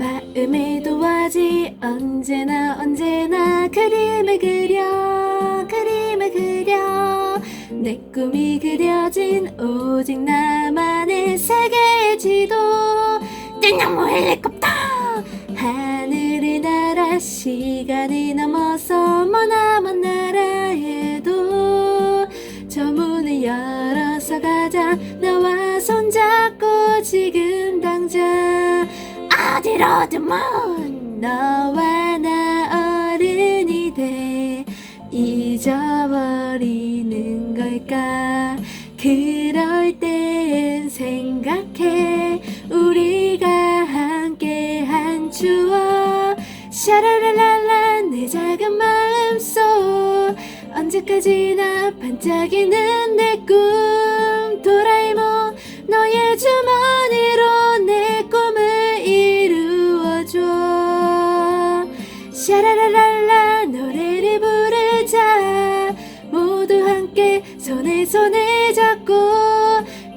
음에도 와지 언제나 언제나 그림을 그려 그림을 그려. 내 꿈이 그려진 오직 나만의 세계의 지도. 뜬나무 헬리콥터! 하늘을 날아 시간이 넘어서 머나먼 나라에도 저 문을 열어서 가자. 나와 손잡고 지금 당장 먼 너와 나 어른이 돼 잊어버리는 걸까? 그럴 땐 생각해. 우리가 함께 한 추억. 샤라랄랄라 내 작은 마음속. 언제까지나 반짝이는 내꿈 샤라라랄라 노래를 부르자. 모두 함께 손에 손을 잡고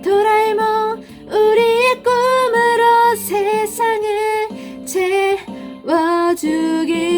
도라에몽 우리의 꿈으로 세상을 채워주길